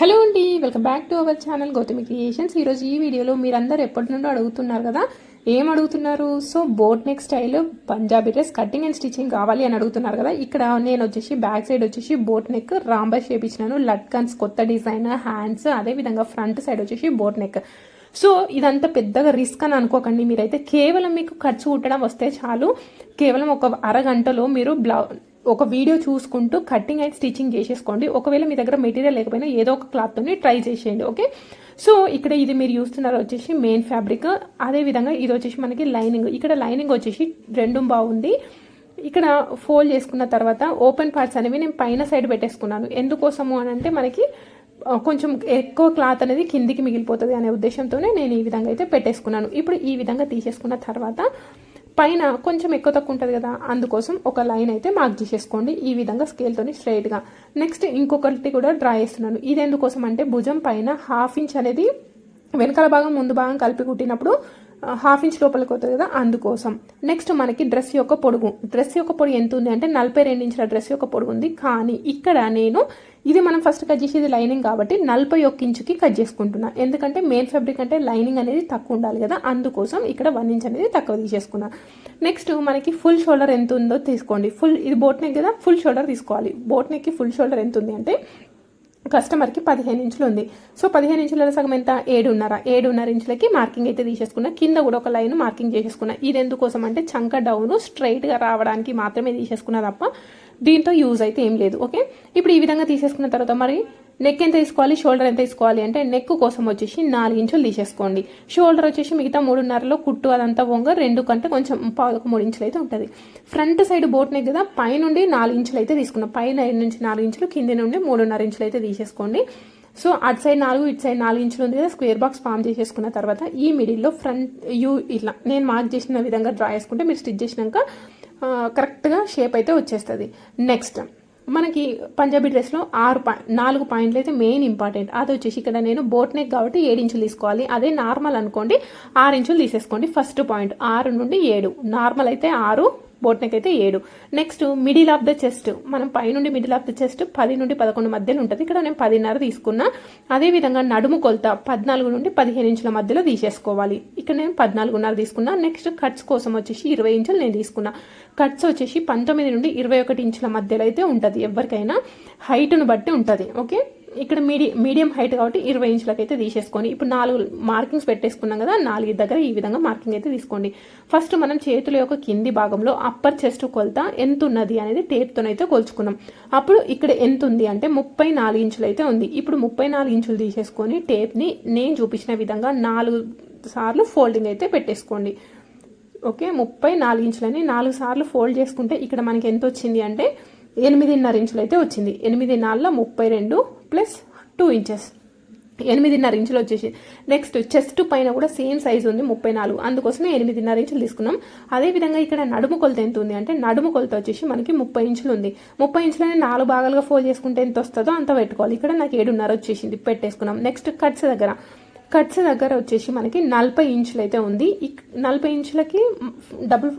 Hello అండి welcome back to our channel Gautami creations. ఈరోజు ఈ వీడియోలో మీరందరూ ఎప్పటి నుండో అడుగుతున్నారు కదా ఏం అడుగుతున్నారు? So boat neck style Punjabi dress cutting and stitching కావాలి అని అడుగుతున్నారు కదా. ఇక్కడ నేను వచ్చేసి బ్యాక్ సైడ్ వచ్చేసి బోట్ నెక్ రాంబర్ షేప్ ఇచ్చినాను లట్కన్స్ కొత్త డిజైన్ హ్యాండ్స్ అదే విధంగా ఫ్రంట్ సైడ్ వచ్చేసి బోట్ నెక్. సో ఇదంతా పెద్దగా రిస్క్ అని అనుకోకండి. మీరైతే కేవలం మీకు ఖర్చు కుట్టడం వస్తే చాలు. కేవలం ఒక అరగంటలో మీరు బ్లౌ ఒక వీడియో చూసుకుంటూ కటింగ్ అండ్ స్టిచ్చింగ్ చేసేసుకోండి. ఒకవేళ మీ దగ్గర మెటీరియల్ లేకపోయినా ఏదో ఒక క్లాత్తోని ట్రై చేసేయండి ఓకే సో ఇక్కడ ఇది మీరు చూస్తున్నారు వచ్చేసి మెయిన్ ఫ్యాబ్రిక్ అదే విధంగా ఇది వచ్చేసి మనకి లైనింగ్ ఇక్కడ లైనింగ్ వచ్చేసి రెండు బాగుంది. ఇక్కడ ఫోల్డ్ చేసుకున్న తర్వాత ఓపెన్ పార్ట్స్ అనేవి నేను పైన సైడ్ పెట్టేసుకున్నాను. ఎందుకోసము అని అంటే మనకి కొంచెం ఎక్కువ క్లాత్ అనేది కిందికి మిగిలిపోతుంది అనే ఉద్దేశంతోనే నేను ఈ విధంగా అయితే పెట్టేసుకున్నాను. ఇప్పుడు ఈ విధంగా తీసేసుకున్న తర్వాత పైన కొంచెం ఎక్కువ తక్కువ ఉంటుంది కదా అందుకోసం ఒక లైన్ అయితే మార్క్ చేసేసుకోండి. ఈ విధంగా స్కేల్తోని స్ట్రైట్గా నెక్స్ట్ ఇంకొకటి కూడా డ్రా చేస్తున్నాను. ఇది ఎందుకోసం అంటే భుజం పైన హాఫ్ ఇంచ్ అనేది వెనకాల భాగం ముందు భాగం కలిపి కుట్టినప్పుడు హాఫ్ ఇంచ్ లోపలికి వస్తుంది కదా అందుకోసం. నెక్స్ట్ మనకి డ్రెస్ యొక్క పొడుగు. డ్రెస్ యొక్క పొడుగు ఎంత ఉంది అంటే నలభై రెండు ఇంచుల డ్రెస్ యొక్క పొడుగు ఉంది. కానీ ఇక్కడ నేను ఇది మనం ఫస్ట్ కట్ చేసేది లైనింగ్ కాబట్టి నలభై ఒక్క ఇంచుకి కట్ చేసుకుంటున్నా. ఎందుకంటే మెయిన్ ఫ్యాబ్రిక్ అంటే లైనింగ్ అనేది తక్కువ ఉండాలి కదా అందుకోసం ఇక్కడ వన్ ఇంచ్ అనేది తక్కువ తీసేసుకున్నా. నెక్స్ట్ మనకి ఫుల్ షోల్డర్ ఎంత ఉందో తీసుకోండి. ఫుల్ ఇది బోట్ నెక్ కదా ఫుల్ షోల్డర్ తీసుకోవాలి. బోట్ నెక్కి ఫుల్ షోల్డర్ ఎంత ఉంది అంటే కస్టమర్కి పదిహేను ఇంచులు ఉంది. సో పదిహేను ఇంచుల సగం ఎంత? ఏడున్నర. ఏడున్నర ఇంచులకి మార్కింగ్ అయితే తీసేసుకున్నా. కింద కూడా ఒక లైన్ మార్కింగ్ చేసేసుకున్నా. ఇది ఎందుకోసం అంటే చంక డౌన్ స్ట్రైట్గా రావడానికి మాత్రమే తీసేసుకున్నా తప్ప దీంతో యూజ్ అయితే ఏం లేదు ఓకే? ఇప్పుడు ఈ విధంగా తీసేసుకున్న తర్వాత మరి నెక్ ఎంత తీసుకోవాలి షోల్డర్ ఎంత తీసుకోవాలి అంటే నెక్ కోసం వచ్చేసి నాలుగు ఇంచులు తీసేసుకోండి. షోల్డర్ వచ్చేసి మిగతా మూడున్నరలో కుట్టు అదంతా వంగ రెండు కంటే కొంచెం పావులకు మూడు ఇంచులు అయితే ఉంటుంది. ఫ్రంట్ సైడ్ బోట్ నెక్ కదా పైనుండి నాలుగు ఇంచులు అయితే తీసుకున్నాం. పైన నుంచి నాలుగు ఇంచులు కింది నుండి మూడున్నర ఇంచులు అయితే తీసేసుకోండి. సో అటు సైడ్ నాలుగు ఇటు సైడ్ నాలుగు ఇంచులు ఉంది కదా స్క్వేర్ బాక్స్ ఫామ్ చేసేసుకున్న తర్వాత ఈ మిడిల్లో ఫ్రంట్ యూ ఇట్లా నేను మార్క్ చేసిన విధంగా డ్రా చేసుకుంటే మీరు స్టిచ్ చేసినాక కరెక్ట్గా షేప్ అయితే వచ్చేస్తుంది. నెక్స్ట్ మనకి పంజాబీ డ్రెస్లో ఆరు పాయింట్ నాలుగు పాయింట్లు అయితే మెయిన్ ఇంపార్టెంట్ అది వచ్చేసి ఇక్కడ నేను బోట్ నెక్ కాబట్టి ఏడు ఇంచులు తీసుకోవాలి. అదే నార్మల్ అనుకోండి ఆరు ఇంచులు తీసేసుకోండి. ఫస్ట్ పాయింట్ ఆరు నుండి ఏడు. నార్మల్ అయితే ఆరు బోట్ నెక్ అయితే ఏడు. Next middle of the chest. మనం పైనుండి మిడిల్ ఆఫ్ ద చెస్ట్ పది నుండి పదకొండు మధ్యలో ఉంటుంది. ఇక్కడ నేను పదిన్నర తీసుకున్నా. అదేవిధంగా నడుము కొలత పద్నాలుగు నుండి పదిహేను ఇంచుల మధ్యలో తీసేసుకోవాలి. ఇక్కడ నేను పద్నాలుగున్నర తీసుకున్నా. నెక్స్ట్ కట్స్ కోసం వచ్చేసి ఇరవై ఇంచులు నేను తీసుకున్నా. కట్స్ వచ్చేసి పంతొమ్మిది నుండి ఇరవై ఒకటి ఇంచుల మధ్యలో అయితే ఉంటుంది. ఎవరికైనా హైట్ను బట్టి ఉంటుంది. ఓకే? ఇక్కడ మీడి మీడియం హైట్ కాబట్టి ఇరవై ఇంచులకు అయితే తీసేసుకొని ఇప్పుడు నాలుగు మార్కింగ్స్ పెట్టేసుకున్నాం కదా నాలుగు దగ్గర ఈ విధంగా మార్కింగ్ అయితే తీసుకోండి. ఫస్ట్ మనం చేతుల యొక్క కింది భాగంలో అప్పర్ చెస్ట్ కొలత ఎంత ఉన్నది అనేది టేప్తోనైతే కొలుచుకున్నాం. అప్పుడు ఇక్కడ ఎంత ఉంది అంటే ముప్పై నాలుగు ఇంచులు అయితే ఉంది. ఇప్పుడు ముప్పై నాలుగు ఇంచులు తీసేసుకొని టేప్ని నేను చూపించిన విధంగా నాలుగు సార్లు ఫోల్డింగ్ అయితే పెట్టేసుకోండి. ఓకే ముప్పై నాలుగు ఇంచులని నాలుగు సార్లు ఫోల్డ్ చేసుకుంటే ఇక్కడ మనకి ఎంత వచ్చింది అంటే ఎనిమిదిన్నర ఇంచులు అయితే వచ్చింది. ఎనిమిది నాలుగుల ముప్పై రెండు ప్లస్ టూ ఇంచెస్ ఎనిమిదిన్నర ఇంచులు వచ్చేసి. నెక్స్ట్ చెస్ట్ పైన కూడా సేమ్ సైజ్ ఉంది ముప్పై నాలుగు. అందుకోసమే ఎనిమిదిన్నర ఇంచులు తీసుకున్నాం. అదేవిధంగా ఇక్కడ నడుము కొలత ఎంత ఉంది అంటే నడుము కొలత వచ్చేసి మనకి ముప్పై ఇంచులు ఉంది. ముప్పై ఇంచులని నాలుగు భాగాలుగా ఫోల్డ్ చేసుకుంటే ఎంత వస్తుందో అంత పెట్టుకోవాలి. ఇక్కడ నాకు ఏడున్నర వచ్చేసింది పెట్టేసుకున్నాం. నెక్స్ట్ కట్స్ దగ్గర. కట్స్ దగ్గర వచ్చేసి మనకి నలభై ఇంచులు అయితే ఉంది. ఇక్- నలభై ఇంచులకి డబుల్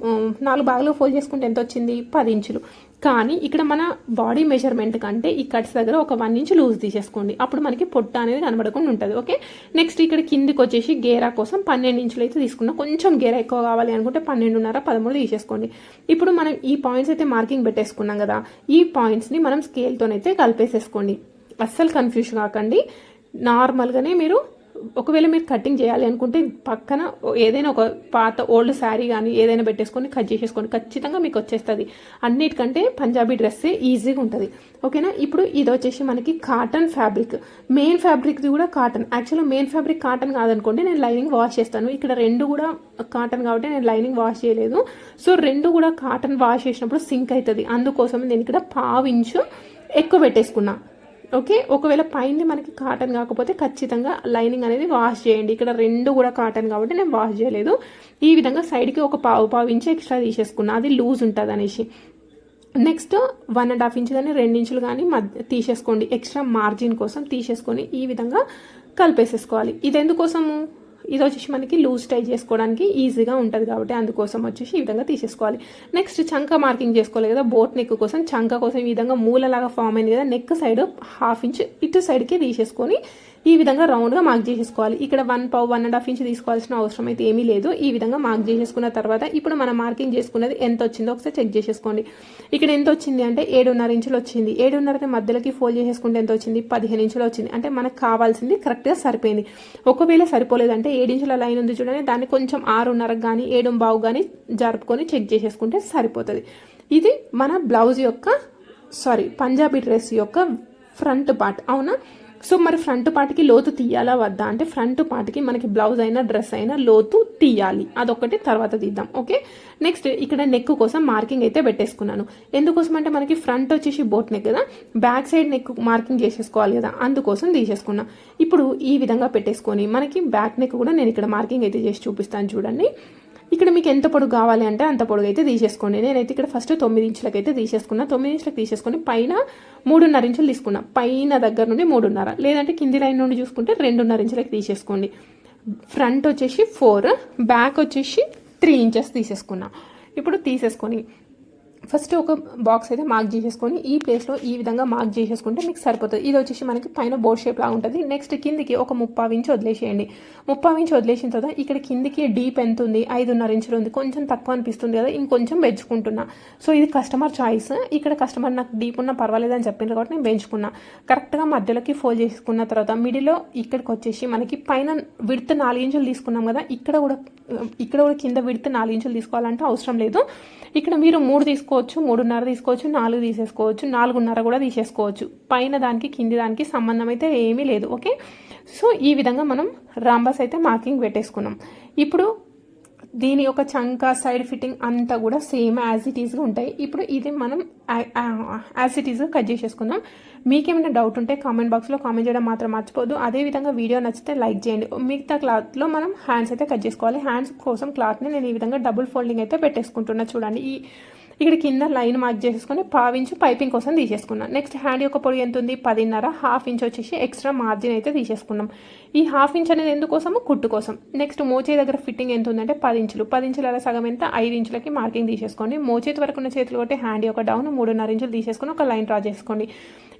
నాలుగు భాగాలు ఫోల్డ్ చేసుకుంటే ఎంత వచ్చింది? పది ఇంచులు. కానీ ఇక్కడ మన బాడీ మెజర్మెంట్ కంటే ఈ కట్స్ దగ్గర ఒక వన్ ఇంచ్ లూజ్ తీసేసుకోండి. అప్పుడు మనకి పొట్ట అనేది కనబడకుండా ఉంటుంది. ఓకే నెక్స్ట్ ఇక్కడ కిందికి వచ్చేసి గేరా కోసం పన్నెండు ఇంచులు అయితే తీసుకున్నాం. కొంచెం గేరా ఎక్కువ కావాలి అనుకుంటే పన్నెండున్నర పదమూడు తీసేసుకోండి. ఇప్పుడు మనం ఈ పాయింట్స్ అయితే మార్కింగ్ పెట్టేసుకున్నాం కదా ఈ పాయింట్స్ని మనం స్కేల్తోనైతే కలిపేసేసుకోండి. అస్సలు కన్ఫ్యూజ్ కాకండి. నార్మల్గానే మీరు ఒకవేళ మీరు కటింగ్ చేయాలి అనుకుంటే పక్కన ఏదైనా ఒక పాత ఓల్డ్ శారీ కానీ ఏదైనా పెట్టేసుకొని కట్ చేసేసుకోండి. ఖచ్చితంగా మీకు వచ్చేస్తుంది. అన్నిటికంటే పంజాబీ డ్రెస్సే ఈజీగా ఉంటుంది. ఓకేనా? ఇప్పుడు ఇది వచ్చేసి మనకి కాటన్ ఫ్యాబ్రిక్ మెయిన్ ఫ్యాబ్రిక్ది కూడా కాటన్ యాక్చువల్గా మెయిన్ ఫ్యాబ్రిక్ కాటన్ కాదనుకోండి నేను లైనింగ్ వాష్ చేస్తాను. ఇక్కడ రెండు కూడా కాటన్ కాబట్టి నేను లైనింగ్ వాష్ చేయలేదు. సో రెండు కూడా కాటన్ వాష్ చేసినప్పుడు సింక్ అవుతుంది. అందుకోసం నేను ఇక్కడ పావు ఇంచు ఎక్కువ పెట్టేసుకున్నా. ఓకే ఒకవేళ పైన మనకి కాటన్ కాకపోతే ఖచ్చితంగా లైనింగ్ అనేది వాష్ చేయండి. ఇక్కడ రెండు కూడా కాటన్ కాబట్టి నేను వాష్ చేయలేదు. ఈ విధంగా సైడ్కి ఒక పావు పావు ఇంచు ఎక్స్ట్రా తీసేసుకున్నా. అది లూజ్ ఉంటుంది అనేసి. Next one and half inch కానీ రెండు ఇంచులు కానీ మధ్య తీసేసుకోండి. ఎక్స్ట్రా మార్జిన్ కోసం తీసేసుకొని ఈ విధంగా కలిపేసేసుకోవాలి. ఇది ఎందుకోసము? ఇది వచ్చేసి మనకి లూజ్ టై చేసుకోవడానికి ఈజీగా ఉంటుంది కాబట్టి అందుకోసం వచ్చేసి ఈ విధంగా తీసేసుకోవాలి. నెక్స్ట్ చంక మార్కింగ్ చేసుకోవాలి కదా బోట్ నెక్ కోసం చంక కోసం ఈ విధంగా మూలలాగా ఫామ్ అయింది కదా నెక్ సైడ్ హాఫ్ ఇంచ్ ఇటు సైడ్కి తీసేసుకొని ఈ విధంగా రౌండ్గా మార్క్ చేసేసుకోవాలి. ఇక్కడ వన్ పావు వన్ అండ్ హాఫ్ ఇంచ్ తీసుకోవాల్సిన అవసరం అయితే ఏమీ లేదు. ఈ విధంగా మార్క్ చేసేసుకున్న తర్వాత ఇప్పుడు మనం మార్కింగ్ చేసుకున్నది ఎంత వచ్చిందో ఒకసారి చెక్ చేసేసుకోండి. ఇక్కడ ఎంత వచ్చింది అంటే ఏడున్నర ఇంచులు వచ్చింది. ఏడున్నరని మధ్యలోకి ఫోల్డ్ చేసేసుకుంటే ఎంత వచ్చింది పదిహేను ఇంచులు వచ్చింది. అంటే మనకు కావాల్సింది కరెక్ట్గా సరిపోయింది. ఒకవేళ సరిపోలేదంటే ఏడించుల లైన్ ఉంది చూడండి. దాన్ని కొంచెం ఆరున్నరకు కానీ ఏడు బావు కానీ జరుపుకొని చెక్ చేసేసుకుంటే సరిపోతుంది. ఇది మన బ్లౌజ్ యొక్క సారీ పంజాబీ డ్రెస్ యొక్క ఫ్రంట్ పార్ట్ అవునా? సో మరి ఫ్రంట్ పార్ట్కి లోతు తీయాలా వద్దా? అంటే ఫ్రంట్ పార్ట్కి మనకి బ్లౌజ్ అయినా డ్రెస్ అయినా లోతు తీయాలి. అదొకటి తర్వాత తీద్దాం. ఓకే? నెక్స్ట్ ఇక్కడ నెక్ కోసం మార్కింగ్ అయితే పెట్టేసుకున్నాను. ఎందుకోసం అంటే మనకి ఫ్రంట్ వచ్చేసి బోట్ నెక్ కదా? బ్యాక్ సైడ్ నెక్ మార్కింగ్ చేసేసుకోవాలి కదా? అందుకోసం తీసేసుకున్నా. ఇప్పుడు ఈ విధంగా పెట్టేసుకొని మనకి బ్యాక్ నెక్ కూడా నేను ఇక్కడ మార్కింగ్ అయితే చేసి చూపిస్తాను చూడండి. ఇక్కడ మీకు ఎంత పొడుగు కావాలి అంటే అంత పొడుగు అయితే తీసేసుకోండి. నేనైతే ఇక్కడ ఫస్ట్ తొమ్మిది ఇంచులకు అయితే తీసేసుకున్నా. తొమ్మిది ఇంచులకు తీసేసుకుని పైన మూడున్నర ఇంచులు తీసుకున్నా. పైన దగ్గర నుండి మూడున్నర. లేదంటే కింది లైన్ నుండి చూసుకుంటే రెండున్నర ఇంచులకి తీసేసుకోండి. ఫ్రంట్ వచ్చేసి ఫోర్ బ్యాక్ వచ్చేసి త్రీ ఇంచెస్ తీసేసుకున్నా. ఇప్పుడు తీసేసుకొని ఫస్ట్ ఒక బాక్స్ అయితే మార్క్ చేసేసుకొని ఈ ప్లేస్లో ఈ విధంగా మార్క్ చేసేసుకుంటే మీకు సరిపోతుంది. ఇది వచ్చేసి మనకి పైన బోర్డ్ షేప్ లాగా ఉంటుంది. నెక్స్ట్ కిందికి ఒక ముప్పై ఇంచ్ వదిలేసేయండి. ముప్పై ఇంచ్ వదిలేసిన తర్వాత ఇక్కడ కిందికి డీప్ ఎంత ఉంది? ఐదున్నర ఇంచులు ఉంది. కొంచెం తక్కువ అనిపిస్తుంది కదా ఇంకొంచెం పెంచుకుంటున్నా. సో ఇది కస్టమర్ చాయిస్ ఇక్కడ కస్టమర్ నాకు డీప్ ఉన్నా పర్వాలేదు అని చెప్పింది కాబట్టి నేను పెంచుకున్నా. కరెక్ట్గా మధ్యలోకి ఫోల్డ్ చేసుకున్న తర్వాత మిడిల్లో ఇక్కడికి వచ్చేసి మనకి పైన విడత నాలుగు ఇంచులు తీసుకున్నాం కదా ఇక్కడ కూడా ఇక్కడ కూడా కింద విడత నాలుగు ఇంచులు తీసుకోవాలంటే అవసరం లేదు. ఇక్కడ మీరు మూడు తీసుకో తీసుకోవచ్చు మూడున్నర తీసుకోవచ్చు నాలుగు తీసేసుకోవచ్చు నాలుగున్నర కూడా తీసేసుకోవచ్చు. పైన దానికి కింది దానికి సంబంధం అయితే ఏమీ లేదు ఓకే? సో ఈ విధంగా మనం రాంబస్ అయితే మార్కింగ్ పెట్టేసుకున్నాం. ఇప్పుడు దీని యొక్క చంక సైడ్ ఫిట్టింగ్ అంతా కూడా సేమ్ యాజ్ ఇట్ ఈస్గా ఉంటాయి. ఇప్పుడు ఇది మనం యాజ్ ఇట్ ఈస్గా కట్ చేసేసుకుందాం మీకేమైనా డౌట్ ఉంటే కామెంట్ బాక్స్లో కామెంట్ చేయడం మాత్రం మర్చిపోదు అదేవిధంగా వీడియో నచ్చితే లైక్ చేయండి. మిగతా క్లాత్లో మనం హ్యాండ్స్ అయితే కట్ చేసుకోవాలి. హ్యాండ్స్ కోసం క్లాత్ని నేను ఈ విధంగా డబుల్ ఫోల్డింగ్ అయితే పెట్టేసుకుంటున్నా. చూడండి ఈ ఇక్కడ కింద లైన్ మార్క్ చేసేసుకొని పావించు పైపింగ్ కోసం తీసేసుకున్నాం. నెక్స్ట్ హ్యాండ్ యొక్క పొడి ఎంత ఉంది? పదిన్నర. హాఫ్ ఇంచ్ వచ్చేసి ఎక్స్ట్రా మార్జిన్ అయితే తీసేసుకున్నాం. ఈ హాఫ్ ఇంచ్ అనేది ఎందుకోసము? కుట్టు కోసం. నెక్స్ట్ మోచే దగ్గర ఫిట్టింగ్ ఎంత ఉందంటే పది ఇంచులు. పది ఇంచుల సగం ఎంత? ఐదు ఇంచులకి మార్కింగ్ తీసేసుకోండి. మోచేతి వరకు ఉన్న చేతులు కొట్టి హ్యాండ్ యొక్క డౌన్ మూడున్నర ఇంచులు తీసేసుకొని ఒక లైన్ డ్రా చేసుకోండి.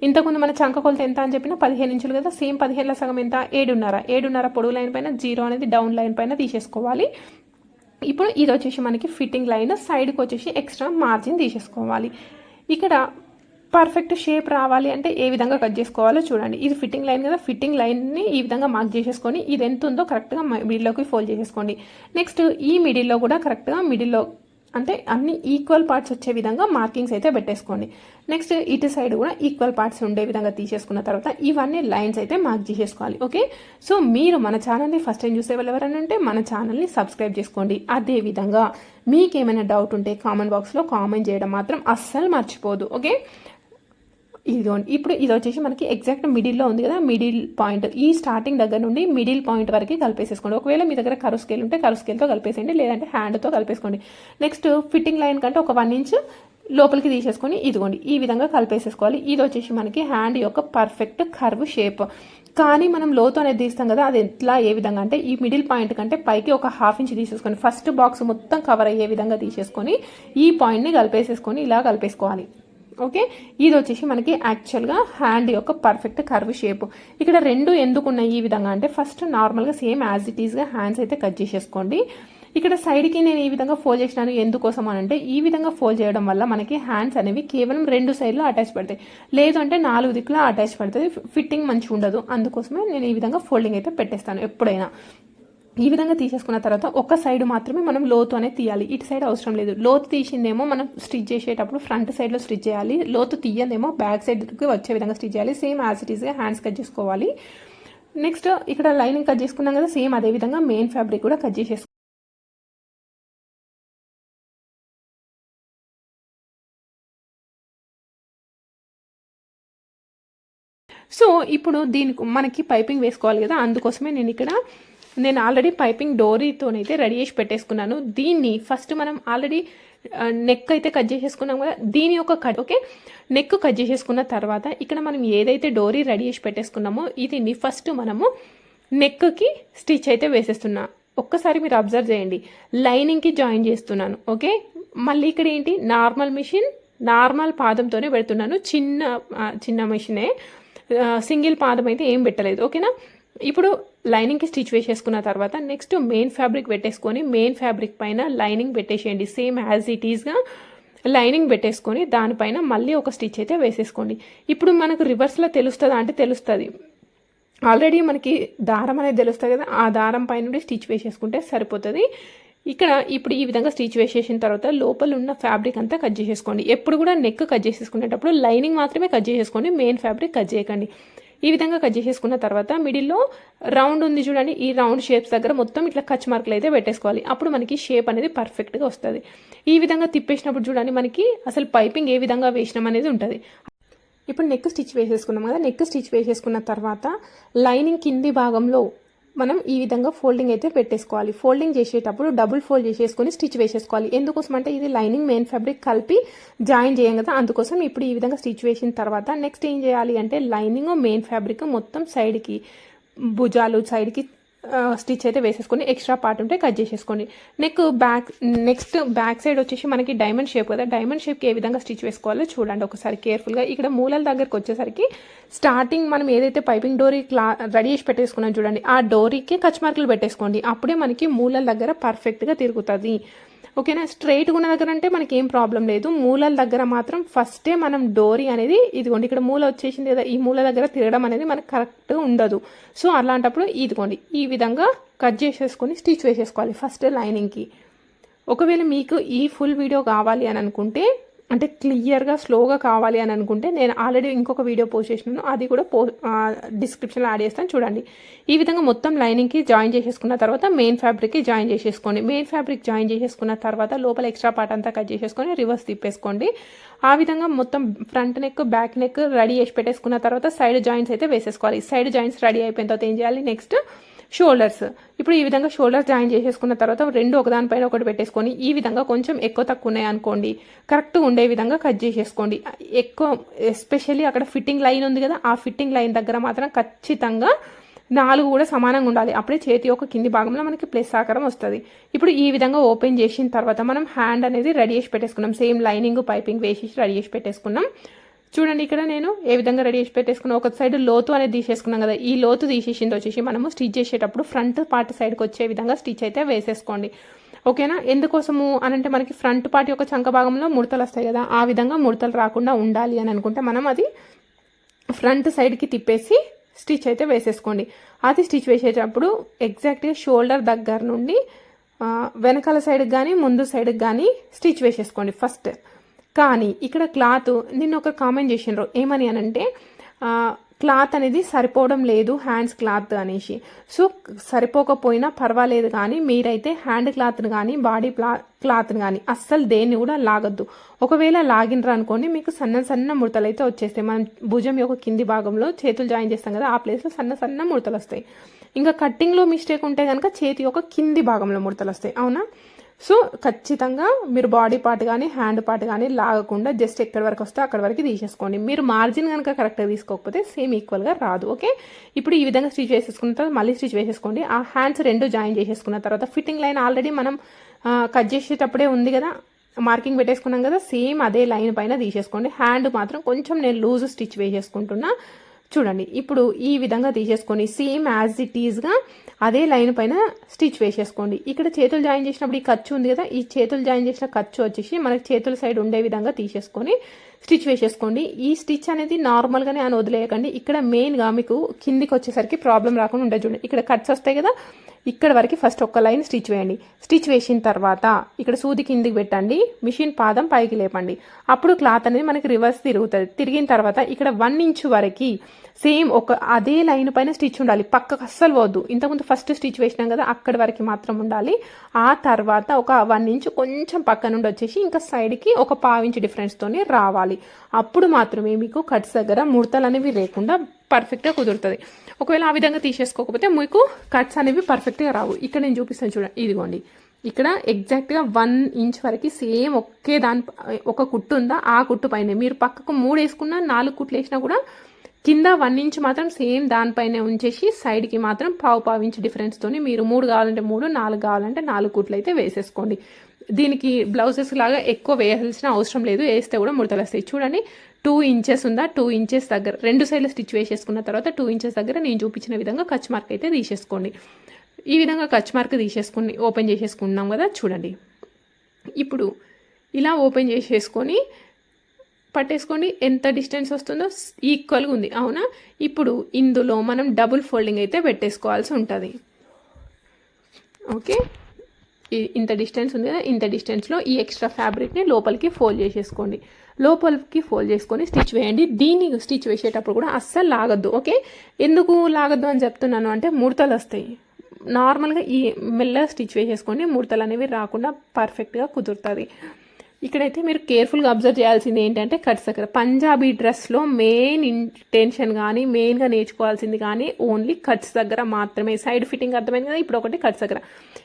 ఇంతకుముందు మన చంక కొలత ఎంత అని చెప్పిన పదిహేను ఇంచులు కదా. సేమ్ పదిహేనుల సగం ఎంత? ఏడున్నర. ఏడున్నర పొడుగు లైన్ పైన జీరో అనేది డౌన్ లైన్ పైన తీసేసుకోవాలి. ఇప్పుడు ఇది వచ్చేసి మనకి ఫిట్టింగ్ లైన్ సైడ్కి వచ్చేసి ఎక్స్ట్రా మార్జిన్ తీసేసుకోవాలి. ఇక్కడ పర్ఫెక్ట్ షేప్ రావాలి అంటే ఏ విధంగా కట్ చేసుకోవాలో చూడండి. ఇది ఫిట్టింగ్ లైన్ కదా ఫిట్టింగ్ లైన్ని ఈ విధంగా మార్క్ చేసేసుకొని ఇది ఎంత ఉందో కరెక్ట్గా మిడిల్లోకి ఫోల్డ్ చేసేసుకోండి. నెక్స్ట్ ఈ మిడిల్లో కూడా కరెక్ట్గా మిడిల్లో అంటే అన్ని ఈక్వల్ పార్ట్స్ వచ్చే విధంగా మార్కింగ్స్ అయితే పెట్టేసుకోండి. నెక్స్ట్ ఇటు సైడ్ కూడా ఈక్వల్ పార్ట్స్ ఉండే విధంగా తీసేసుకున్న తర్వాత ఇవన్నీ లైన్స్ అయితే మార్క్ చేసేసుకోవాలి ఓకే సో మీరు మన ఛానల్ని ఫస్ట్ టైం చూసే వాళ్ళు ఎవరైనా ఉంటే మన ఛానల్ని సబ్స్క్రైబ్ చేసుకోండి. అదేవిధంగా మీకేమైనా డౌట్ ఉంటే కామెంట్ బాక్స్లో కామెంట్ చేయడం మాత్రం అస్సలు మర్చిపోదు ఓకే ఇదిగోండి ఇప్పుడు ఇది వచ్చేసి మనకి ఎగ్జాక్ట్ మిడిల్లో ఉంది కదా మిడిల్ పాయింట్ ఈ స్టార్టింగ్ దగ్గర నుండి మిడిల్ పాయింట్ వరకు కలిపేసేసుకోండి. ఒకవేళ మీ దగ్గర కరు స్కేల్ ఉంటే కరు స్కేల్తో కలిపేసేయండి లేదంటే హ్యాండ్తో కలిపేసుకోండి. నెక్స్ట్ ఫిట్టింగ్ లైన్ కంటే ఒక వన్ ఇంచ్ లోపలికి తీసేసుకొని ఇదిగోండి ఈ విధంగా కలిపేసేసుకోవాలి. ఇది వచ్చేసి మనకి హ్యాండ్ యొక్క పర్ఫెక్ట్ కర్వ్ షేప్ కానీ మనం లోతు అనేది తీస్తాం కదా అది ఎట్లా ఏ విధంగా అంటే ఈ మిడిల్ పాయింట్ కంటే పైకి ఒక హాఫ్ ఇంచ్ తీసేసుకొని ఫస్ట్ బాక్స్ మొత్తం కవర్ అయ్యే విధంగా తీసేసుకొని ఈ పాయింట్ని కలిపేసేసుకొని ఇలా కలిపేసుకోవాలి. ఓకే? ఇది వచ్చేసి మనకి యాక్చువల్గా హ్యాండ్ యొక్క పర్ఫెక్ట్ కర్వ్ షేప్ ఇక్కడ రెండు ఎందుకు ఉన్నాయి ఈ విధంగా అంటే ఫస్ట్ నార్మల్గా సేమ్ యాజ్ ఇట్ ఈస్గా హ్యాండ్స్ అయితే కట్ చేసేసుకోండి. ఇక్కడ సైడ్కి నేను ఈ విధంగా ఫోల్డ్ చేసినాను ఎందుకోసం అని అంటే ఈ విధంగా ఫోల్డ్ చేయడం వల్ల మనకి హ్యాండ్స్ అనేవి కేవలం రెండు సైడ్లో అటాచ్ పడతాయి. లేదు అంటే నాలుగు దిక్కులో అటాచ్ పడుతుంది ఫిట్టింగ్ మంచిగా ఉండదు. అందుకోసమే నేను ఈ విధంగా ఫోల్డింగ్ అయితే పెట్టేస్తాను ఎప్పుడైనా. ఈ విధంగా తీసేసుకున్న తర్వాత ఒక సైడ్ మాత్రమే మనం లోతు అనేది తీయాలి. ఇటు సైడ్ అవసరం లేదు. లోతు తీసిందేమో మనం స్టిచ్ చేసేటప్పుడు ఫ్రంట్ సైడ్లో స్టిచ్ చేయాలి. లోతు తీయందేమో బ్యాక్ సైడ్కి వచ్చే విధంగా స్టిచ్ చేయాలి. సేమ్ యాజ్ ఇట్ ఈస్గా హ్యాండ్స్ కట్ చేసుకోవాలి. నెక్స్ట్ ఇక్కడ లైనింగ్ కట్ చేసుకున్నాం కదా సేమ్ అదే విధంగా మెయిన్ ఫ్యాబ్రిక్ కూడా కట్ చేసేసుకోవాలి సో ఇప్పుడు దీనికి మనకి పైపింగ్ వేసుకోవాలి కదా అందుకోసమే నేను ఇక్కడ నేను ఆల్రెడీ పైపింగ్ డోరీతోనైతే రెడీ చేసి పెట్టేసుకున్నాను. దీన్ని ఫస్ట్ మనం ఆల్రెడీ నెక్ అయితే కట్ చేసేసుకున్నాం కదా దీని యొక్క కట్ ఓకే? నెక్ కట్ చేసేసుకున్న తర్వాత ఇక్కడ మనం ఏదైతే డోరీ రెడీ చేసి పెట్టేసుకున్నామో దీన్ని ఫస్ట్ మనము నెక్కి స్టిచ్ అయితే వేసేస్తున్నా. ఒక్కసారి మీరు అబ్జర్వ్ చేయండి. లైనింగ్కి జాయిన్ చేస్తున్నాను ఓకే? మళ్ళీ ఇక్కడ ఏంటి? నార్మల్ మిషన్ నార్మల్ పాదంతోనే పెడుతున్నాను. చిన్న చిన్న మిషనే సింగిల్ పాదం అయితే ఏం పెట్టలేదు ఓకేనా? ఇప్పుడు లైనింగ్కి స్టిచ్ వేసేసుకున్న తర్వాత నెక్స్ట్ మెయిన్ ఫ్యాబ్రిక్ పెట్టేసుకొని మెయిన్ ఫ్యాబ్రిక్ పైన లైనింగ్ పెట్టేసేయండి. సేమ్ యాజ్ ఇట్ ఈజ్గా లైనింగ్ పెట్టేసుకొని దానిపైన మళ్ళీ ఒక స్టిచ్ అయితే వేసేసుకోండి. ఇప్పుడు మనకు రివర్స్లో తెలుస్తుందా? అంటే తెలుస్తుంది. ఆల్రెడీ మనకి దారం అనేది తెలుస్తుంది కదా? ఆ దారం పైన నుండి స్టిచ్ వేసేసుకుంటే సరిపోతుంది. ఇక్కడ ఇప్పుడు ఈ విధంగా స్టిచ్ వేసేసిన తర్వాత లోపల ఉన్న ఫ్యాబ్రిక్ అంతా కట్ చేసేసుకోండి. ఎప్పుడు కూడా నెక్ కట్ చేసేసుకునేటప్పుడు లైనింగ్ మాత్రమే కట్ చేసేసుకోండి. మెయిన్ ఫ్యాబ్రిక్ కట్ చేయకండి. ఈ విధంగా కట్ చేసేసుకున్న తర్వాత మిడిల్లో రౌండ్ ఉంది చూడండి. ఈ రౌండ్ షేప్స్ దగ్గర మొత్తం ఇట్లా కచ్ మార్కులు అయితే పెట్టేసుకోవాలి. అప్పుడు మనకి షేప్ అనేది పర్ఫెక్ట్గా వస్తుంది. ఈ విధంగా తిప్పేసినప్పుడు చూడండి మనకి అసలు పైపింగ్ ఏ విధంగా వేసినాం అనేది ఉంటుంది. ఇప్పుడు నెక్ స్టిచ్ వేసేసుకున్నాం కదా. నెక్ స్టిచ్ వేసేసుకున్న తర్వాత లైనింగ్ కింది భాగంలో మనం ఈ విధంగా ఫోల్డింగ్ అయితే పెట్టేసుకోవాలి. ఫోల్డింగ్ చేసేటప్పుడు డబుల్ ఫోల్డ్ చేసేసుకొని స్టిచ్ వేసేసుకోవాలి. ఎందుకోసం అంటే ఇది లైనింగ్ మెయిన్ ఫ్యాబ్రిక్ కలిపి జాయిన్ చేయం కదా. అందుకోసం ఇప్పుడు ఈ విధంగా స్టిచ్ వేసిన తర్వాత నెక్స్ట్ ఏం చేయాలి అంటే లైనింగ్ మెయిన్ ఫ్యాబ్రిక్ మొత్తం సైడ్కి భుజాలు సైడ్కి స్టిచ్ అయితే వేసేసుకొని ఎక్స్ట్రా పార్ట్ ఉంటే కట్ చేసేసుకోండి. Neck back next back side వచ్చేసి మనకి డైమండ్ షేప్ కదా. డైమండ్ షేప్కి ఏ విధంగా స్టిచ్ వేసుకోవాలో చూడండి ఒకసారి కేర్ఫుల్గా ఇక్కడ మూలల దగ్గరకు వచ్చేసరికి స్టార్టింగ్ మనం ఏదైతే పైపింగ్ డోరీ క్లా రెడీ చేసి పెట్టేసుకున్నాం చూడండి ఆ డోరీకి కచ్ మార్కులు పెట్టేసుకోండి. అప్పుడే మనకి మూలల దగ్గర పర్ఫెక్ట్గా తిరుగుతుంది. ఓకేనా? స్ట్రైట్గా ఉన్న దగ్గర అంటే మనకి ఏం ప్రాబ్లం లేదు. మూలల దగ్గర మాత్రం ఫస్టే మనం డోరీ అనేది ఇదిగోండి ఇక్కడ మూల వచ్చేసింది కదా ఈ మూల దగ్గర తిరగడం అనేది మనకు కరెక్ట్గా ఉండదు. సో అలాంటప్పుడు ఇదిగోండి ఈ విధంగా కట్ చేసేసుకొని స్టిచ్ వేసేసుకోవాలి ఫస్ట్ లైనింగ్కి ఒకవేళ మీకు ఈ ఫుల్ వీడియో కావాలి అని అనుకుంటే అంటే క్లియర్గా స్లోగా కావాలి అని అనుకుంటే నేను ఆల్రెడీ ఇంకొక వీడియో పోస్ట్ చేసినాను. అది కూడా పో డిస్క్రిప్షన్లో యాడ్ చేస్తాను. చూడండి. ఈ విధంగా మొత్తం లైనింగ్కి జాయిన్ చేసేసుకున్న తర్వాత మెయిన్ ఫ్యాబ్రిక్కి జాయిన్ చేసేసుకోండి. మెయిన్ ఫ్యాబ్రిక్ జాయిన్ చేసేసుకున్న తర్వాత లోపల ఎక్స్ట్రా పార్ట్ అంతా కట్ చేసేసుకొని రివర్స్ తిప్పేసుకోండి. ఆ విధంగా మొత్తం front neck back neck ready చేసి పెట్టేసుకున్న తర్వాత సైడ్ జాయింట్స్ అయితే వేసేసుకోవాలి. సైడ్ జాయింట్స్ రెడీ అయిపోయిన తర్వాత ఏం చేయాలి? నెక్స్ట్ షోల్డర్స్ ఇప్పుడు ఈ విధంగా షోల్డర్స్ జాయిన్ చేసేసుకున్న తర్వాత రెండు ఒకదానిపైన ఒకటి పెట్టేసుకొని ఈ విధంగా కొంచెం ఎక్కువ తక్కువ ఉన్నాయి అనుకోండి కరెక్ట్ ఉండే విధంగా కట్ చేసేసుకోండి. ఎక్కువ ఎస్పెషల్లీ అక్కడ ఫిట్టింగ్ లైన్ ఉంది కదా ఆ ఫిట్టింగ్ లైన్ దగ్గర మాత్రం ఖచ్చితంగా నాలుగు కూడా సమానంగా ఉండాలి. అప్పుడే చేతి యొక్క కింది భాగంలో మనకి ప్లస్ ఆకారం వస్తుంది. ఇప్పుడు ఈ విధంగా ఓపెన్ చేసిన తర్వాత మనం హ్యాండ్ అనేది రెడీ చేసి పెట్టేసుకున్నాం. సేమ్ లైనింగ్ పైపింగ్ వేసి రెడీ చేసి పెట్టేసుకున్నాం. చూడండి ఇక్కడ నేను ఏ విధంగా రెడీ చేసి పెట్టేసుకున్నా ఒక సైడ్ లోతు అనేది తీసేసుకున్నాం కదా ఈ లోతు తీసేసింది వచ్చేసి మనము స్టిచ్ చేసేటప్పుడు ఫ్రంట్ పార్ట్ సైడ్కి వచ్చే విధంగా స్టిచ్ అయితే వేసేసుకోండి. ఓకేనా ఎందుకోసము అని అంటే మనకి ఫ్రంట్ పార్ట్ యొక్క చంక భాగంలో ముడతలు వస్తాయి కదా ఆ విధంగా ముడతలు రాకుండా ఉండాలి అని అనుకుంటే మనం అది ఫ్రంట్ సైడ్కి తిప్పేసి స్టిచ్ అయితే వేసేసుకోండి. అది స్టిచ్ వేసేటప్పుడు ఎగ్జాక్ట్గా షోల్డర్ దగ్గర నుండి వెనకాల సైడ్కి కానీ ముందు సైడ్కి కానీ స్టిచ్ వేసేసుకోండి ఫస్ట్ కానీ ఇక్కడ క్లాత్ నిన్న ఒక కామెంట్ చేసిండ్రు. ఏమని అనంటే క్లాత్ అనేది సరిపోవడం లేదు హ్యాండ్స్ క్లాత్ అనేసి. సో సరిపోకపోయినా పర్వాలేదు కానీ మీరైతే హ్యాండ్ క్లాత్ని కానీ బాడీ ప్లా క్లాత్ని కానీ అస్సలు దేన్ని కూడా లాగద్దు. ఒకవేళ లాగినరు అనుకోండి మీకు సన్న సన్న ముడతలు అయితే వచ్చేస్తాయి. మనం భుజం యొక్క కింది భాగంలో చేతులు జాయిన్ చేస్తాం కదా ఆ ప్లేస్లో సన్న సన్న ముడతలు వస్తాయి. ఇంకా కట్టింగ్లో మిస్టేక్ ఉంటే కనుక చేతి యొక్క కింది భాగంలో ముడతలు వస్తాయి. అవునా? సో ఖచ్చితంగా మీరు బాడీ పార్ట్ కానీ హ్యాండ్ పార్ట్ కానీ లాగకుండా జస్ట్ ఎక్కడి వరకు వస్తే అక్కడి వరకు తీసేసుకోండి. మీరు మార్జిన్ కనుక కరెక్ట్గా తీసుకోకపోతే సేమ్ ఈక్వల్గా రాదు ఓకే? ఇప్పుడు ఈ విధంగా స్టిచ్ వేసేసుకున్న తర్వాత మళ్ళీ స్టిచ్ వేసేసుకోండి. ఆ హ్యాండ్స్ రెండు జాయిన్ చేసేసుకున్న తర్వాత ఫిట్టింగ్ లైన్ ఆల్రెడీ మనం కట్ చేసేటప్పుడే ఉంది కదా? మార్కింగ్ పెట్టేసుకున్నాం కదా? సేమ్ అదే లైన్ పైన తీసేసుకోండి. హ్యాండ్ మాత్రం కొంచెం నేను లూజ్ స్టిచ్ వేసేసుకుంటున్నా. చూడండి ఇప్పుడు ఈ విధంగా తీసేసుకొని సేమ్ యాజ్ ఇట్ ఈజ్గా అదే లైన్ పైన స్టిచ్ వేసేసుకోండి. ఇక్కడ చేతులు జాయిన్ చేసినప్పుడు ఈ ఖర్చు ఉంది కదా ఈ చేతులు జాయిన్ చేసిన ఖర్చు వచ్చేసి మనకి చేతుల సైడ్ ఉండే విధంగా తీసేసుకొని స్టిచ్ వేసేసుకోండి. ఈ స్టిచ్ అనేది నార్మల్గానే అని వదిలేయకండి. ఇక్కడ మెయిన్గా మీకు కిందికి వచ్చేసరికి ప్రాబ్లం రాకుండా ఉండదు చూడండి. ఇక్కడ కట్స్ వస్తాయి కదా. ఇక్కడ వరకు ఫస్ట్ ఒక్క లైన్ స్టిచ్ వేయండి. స్టిచ్ వేసిన తర్వాత ఇక్కడ సూది కిందికి పెట్టండి. మిషన్ పాదం పైకి లేపండి. అప్పుడు క్లాత్ అనేది మనకి రివర్స్ తిరుగుతుంది. తిరిగిన తర్వాత ఇక్కడ వన్ ఇంచ్ వరకు సేమ్ ఒక అదే లైన్ పైన స్టిచ్ ఉండాలి. పక్కకు అస్సలు వద్దు. ఇంతకుముందు ఫస్ట్ స్టిచ్ వేసినాం కదా అక్కడి వరకు మాత్రం ఉండాలి. ఆ తర్వాత ఒక వన్ ఇంచ్ కొంచెం పక్క నుండి వచ్చేసి ఇంకా సైడ్కి ఒక పావు ఇంచ్ డిఫరెన్స్తోనే రావాలి అప్పుడు మాత్రమే మీకు కట్స్ దగ్గర ముడతలు అనేవి లేకుండా పర్ఫెక్ట్గా కుదురుతుంది. ఒకవేళ ఆ విధంగా తీసేసుకోకపోతే మీకు కట్స్ అనేవి పర్ఫెక్ట్గా రావు. ఇక్కడ నేను చూపిస్తాను చూడండి. ఇదిగోండి. ఇక్కడ ఎగ్జాక్ట్గా వన్ ఇంచ్ వరకు సేమ్ ఒకే దాని ఒక కుట్టు ఉందా? ఆ కుట్టు పైన. మీరు పక్కకు మూడు వేసుకున్నా నాలుగు కుట్లు వేసినా కూడా కింద వన్ ఇంచ్ మాత్రం సేమ్ దానిపైనే ఉంచేసి సైడ్కి మాత్రం పావు పావు ఇంచ్ డిఫరెన్స్తో మీరు మూడు కావాలంటే మూడు నాలుగు కావాలంటే నాలుగు కుట్లు అయితే వేసేసుకోండి. దీనికి బ్లౌజెస్ లాగా ఎక్కువ వేయాల్సిన అవసరం లేదు. వేస్తే కూడా ముడతలు వస్తాయి. చూడండి టూ ఇంచెస్ ఉందా? టూ ఇంచెస్ దగ్గర రెండు సైడ్ల స్టిచ్ వేసేసుకున్న తర్వాత టూ ఇంచెస్ దగ్గర నేను చూపించిన విధంగా కచ్ మార్క్ అయితే తీసేసుకోండి. ఈ విధంగా కచ్ మార్క్ తీసేసుకుని ఓపెన్ చేసేసుకున్నాం కదా చూడండి. ఇప్పుడు ఇలా ఓపెన్ చేసేసుకొని పట్టేసుకోండి ఎంత డిస్టెన్స్ వస్తుందో ఈక్వల్గా ఉంది. అవునా? ఇప్పుడు ఇందులో మనం డబుల్ ఫోల్డింగ్ అయితే పెట్టేసుకోవాల్సి ఉంటుంది. ఓకే ఇంత డిస్టెన్స్ ఉంది కదా ఇంత డిస్టెన్స్లో ఈ ఎక్స్ట్రా ఫ్యాబ్రిక్ని లోపలికి ఫోల్డ్ చేసేసుకోండి. లోపలికి ఫోల్డ్ చేసుకొని స్టిచ్ వేయండి. దీన్ని స్టిచ్ వేసేటప్పుడు కూడా అస్సలు లాగద్దు ఓకే? ఎందుకు లాగద్దు అని చెప్తున్నాను అంటే ముడతలు వస్తాయి. నార్మల్గా ఈ మెల్లగా స్టిచ్ వేసేసుకోండి ముడతలు అనేవి రాకుండా పర్ఫెక్ట్గా కుదురుతుంది. ఇక్కడైతే మీరు కేర్ఫుల్గా అబ్జర్వ్ చేయాల్సింది ఏంటంటే కట్స్ పంజాబీ డ్రెస్లో మెయిన్ ఇంటెన్షన్ కానీ మెయిన్గా నేర్చుకోవాల్సింది కానీ ఓన్లీ కట్స్ దగ్గర మాత్రమే. సైడ్ ఫిట్టింగ్ అర్థమైంది కదా? ఇప్పుడు ఒకటి కట్స్ దగ్గర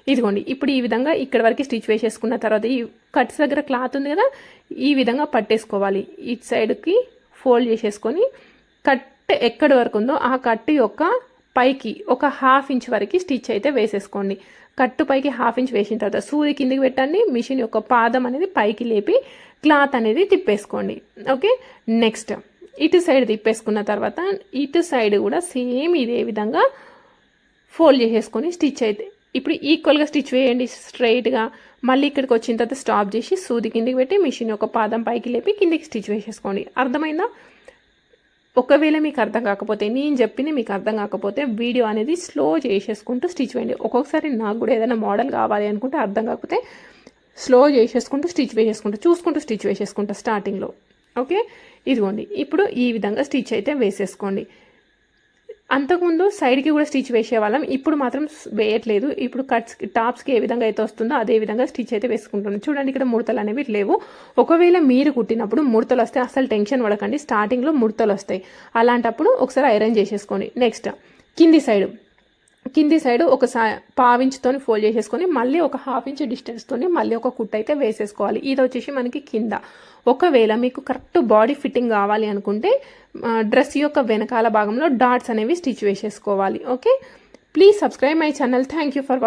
ఇదిగోండి ఇప్పుడు ఈ విధంగా ఇక్కడ వరకు స్టిచ్ వేసేసుకున్న తర్వాత ఈ కట్స్ దగ్గర క్లాత్ ఉంది కదా ఈ విధంగా పట్టేసుకోవాలి. ఇటు సైడ్కి ఫోల్డ్ చేసేసుకొని కట్ ఎక్కడి వరకు ఉందో ఆ కట్ యొక్క పైకి ఒక హాఫ్ ఇంచ్ వరకు స్టిచ్ అయితే వేసేసుకోండి. కట్టు పైకి హాఫ్ ఇంచ్ వేసిన తర్వాత సూది కిందికి పెట్టండి. మిషన్ యొక్క పాదం అనేది పైకి లేపి క్లాత్ అనేది తిప్పేసుకోండి. ఓకే నెక్స్ట్ ఇటు సైడ్ తిప్పేసుకున్న తర్వాత ఇటు సైడ్ కూడా సేమ్ ఇదే విధంగా ఫోల్డ్ చేసేసుకొని స్టిచ్ అయితే. ఇప్పుడు ఈక్వల్గా స్టిచ్ వేయండి. స్ట్రైట్గా మళ్ళీ ఇక్కడికి వచ్చిన తర్వాత స్టాప్ చేసి సూది కిందికి పెట్టి మిషన్ యొక్క పాదం పైకి లేపి కిందికి స్టిచ్ వేసేసుకోండి. అర్థమైందా? ఒకవేళ మీకు అర్థం కాకపోతే నేను చెప్పిన మీకు అర్థం కాకపోతే వీడియో అనేది స్లో చేసేసుకుంటూ స్టిచ్ వేయండి. ఒక్కొక్కసారి నాకు కూడా ఏదైనా మోడల్ కావాలి అనుకుంటే అర్థం కాకపోతే స్లో చేసేసుకుంటూ స్టిచ్ వేసేసుకుంటూ చూసుకుంటూ స్టిచ్ వేసేసుకుంటా స్టార్టింగ్లో ఓకే ఇదిగోండి. ఇప్పుడు ఈ విధంగా స్టిచ్ అయితే వేసేసుకోండి. అంతకుముందు సైడ్కి కూడా స్టిచ్ వేసేవాళ్ళం. ఇప్పుడు మాత్రం వేయట్లేదు. ఇప్పుడు కట్స్ టాప్స్కి ఏ విధంగా అయితే వస్తుందో అదే విధంగా స్టిచ్ అయితే వేసుకుంటున్నాం. చూడండి ఇక్కడ ముడతలు అనేవి లేవు. ఒకవేళ మీరు కుట్టినప్పుడు ముడతలు వస్తే అసలు టెన్షన్ పడకండి. స్టార్టింగ్లో ముడతలు వస్తాయి. అలాంటప్పుడు ఒకసారి ఐరన్ చేసేసుకోండి. నెక్స్ట్ కింది సైడ్. కింది సైడ్ ఒక సా పావించుతోని ఫోల్డ్ చేసేసుకొని మళ్ళీ ఒక హాఫ్ ఇంచ్ డిస్టెన్స్తోని మళ్ళీ ఒక కుట్ అయితే వేసేసుకోవాలి. ఇది వచ్చేసి మనకి కింద. ఒకవేళ మీకు కరెక్ట్ బాడీ ఫిట్టింగ్ కావాలి అనుకుంటే డ్రెస్ యొక్క వెనకాల భాగంలో డాట్స్ అనేవి స్టిచ్ వేసేసుకోవాలి. Okay? Please subscribe my channel. Thank you for